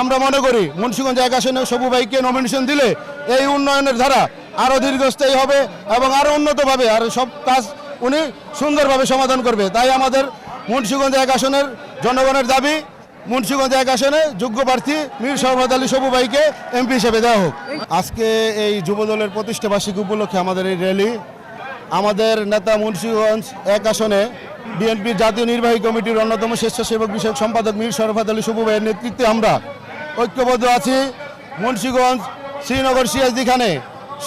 আমরা মনে করি মুন্সিগঞ্জ এক আসনে সবু ভাইকে নমিনেশন দিলে এই উন্নয়নের ধারা আরও দীর্ঘস্থায়ী হবে এবং আরও উন্নতভাবে আর সব কাজ উনি সুন্দরভাবে সমাধান করবে। তাই আমাদের মুন্সিগঞ্জ এক আসনের জনগণের দাবি, মুন্সিগঞ্জ এক আসনে যোগ্য প্রার্থী মীর শরফত আলী সবু ভাইকে এমপি হিসেবে দেওয়া হোক। আজকে এই যুবদলের প্রতিষ্ঠা বার্ষিকী উপলক্ষে আমাদের এই র্যালি আমাদের নেতা মুন্সিগঞ্জ এক আসনে বিএনপির জাতীয় নির্বাহী কমিটির অন্যতম স্বেচ্ছাসেবক বিষয়ক সম্পাদক মীর শরফত আলী সবু ভাইয়ের নেতৃত্বে আমরা ঐক্যবদ্ধ আছি মুন্সিগঞ্জ, শ্রীনগর সিয়াজদিখানে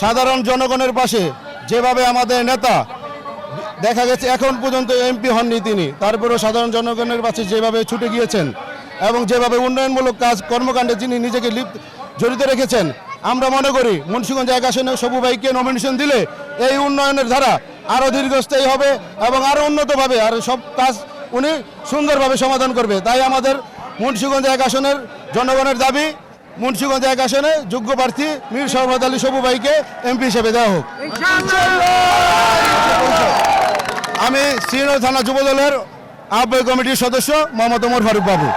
সাধারণ জনগণের পাশে যেভাবে আমাদের নেতা দেখা গেছে, এখন পর্যন্ত এমপি হননি তিনি। তারপরেও সাধারণ জনগণের কাছে যেভাবে ছুটে গিয়েছেন এবং যেভাবে উন্নয়নমূলক কাজ, কর্মকাণ্ডে যিনি নিজেকে লিপ্ত, জড়িত রেখেছেন, আমরা মনে করি মুন্সিগঞ্জ এক আসনে সবু ভাইকে নমিনেশন দিলে এই উন্নয়নের ধারা আরও দীর্ঘস্থায়ী হবে এবং আরও উন্নতভাবে আর সব কাজ উনি সুন্দরভাবে সমাধান করবে। তাই আমাদের মুন্সিগঞ্জ এক আসনের জনগণের দাবি মুন্সিগঞ্জ এক আসনে যোগ্য প্রার্থী মীর শরফত আলী সবু ভাইকে এমপি হিসেবে দেওয়া হোক। আমি শ্রীনগর থানা যুবদলের আহ্বায়ক কমিটির সদস্য মোহাম্মদ ওমর ফারুক বাবু।